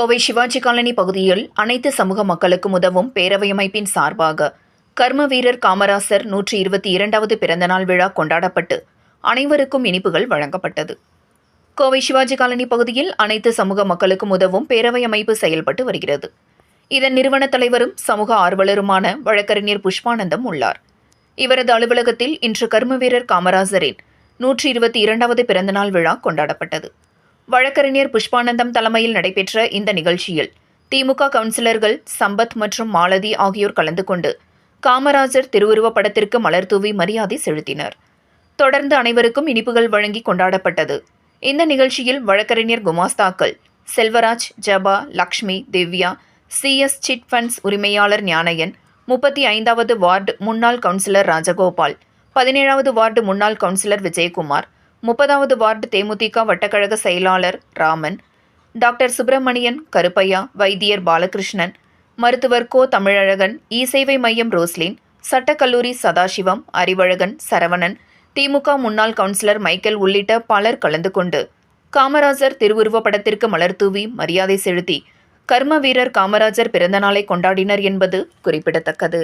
Kovai Sivaji colony பகுதியில் அனைத்து சமூக மக்களுக்கும் உதவும் பேரவை அமைப்பின் சார்பாக கர்ம வீரர் காமராசர் நூற்றி இருபத்தி இரண்டாவது பிறந்தநாள் விழா கொண்டாடப்பட்டு அனைவருக்கும் இனிப்புகள் வழங்கப்பட்டது. கோவை சிவாஜி காலனி பகுதியில் அனைத்து சமூக மக்களுக்கும் உதவும் பேரவை அமைப்பு செயல்பட்டு வருகிறது. இதன் நிறுவன தலைவரும் சமூக ஆர்வலருமான வழக்கறிஞர் புஷ்பானந்தம் உள்ளார். இவரது அலுவலகத்தில் இன்று கர்ம வீரர் காமராசரின் நூற்றி இருபத்தி இரண்டாவது பிறந்தநாள் விழா கொண்டாடப்பட்டது. வழக்கறிஞர் புஷ்பானந்தம் தலைமையில் நடைபெற்ற இந்த நிகழ்ச்சியில் திமுக கவுன்சிலர்கள் சம்பத் மற்றும் மாலதி ஆகியோர் கலந்து கொண்டு காமராஜர் திருவுருவப் படத்திற்கு மலர் தூவி மரியாதை செலுத்தினர். தொடர்ந்து அனைவருக்கும் இனிப்புகள் வழங்கி கொண்டாடப்பட்டது. இந்த நிகழ்ச்சியில் வழக்கறிஞர் குமாஸ்தாக்கள் செல்வராஜ் ஜபா Lakshmi Divya CS chit funds உரிமையாளர் ஞானயன் முப்பத்தி ஐந்தாவது வார்டு முன்னாள் கவுன்சிலர் ராஜகோபால் பதினேழாவது வார்டு முன்னாள் கவுன்சிலர் விஜயகுமார் முப்பதாவது வார்டு தேமுதிக வட்டக்கழக செயலாளர் ராமன் டாக்டர் சுப்பிரமணியன் கருப்பையா வைத்தியர் பாலகிருஷ்ணன் மருத்துவர் கோ தமிழழகன் இ சேவை மையம் ரோஸ்லின் சட்டக்கல்லூரி சதாசிவம் அறிவழகன் சரவணன் திமுக முன்னாள் கவுன்சிலர் மைக்கேல் உள்ளிட்ட பலர் கலந்து கொண்டு காமராஜர் திருவுருவ படத்திற்கு மலர் தூவி மரியாதை செலுத்தி கர்ம வீரர் காமராஜர் பிறந்தநாளை கொண்டாடினர் என்பது குறிப்பிடத்தக்கது.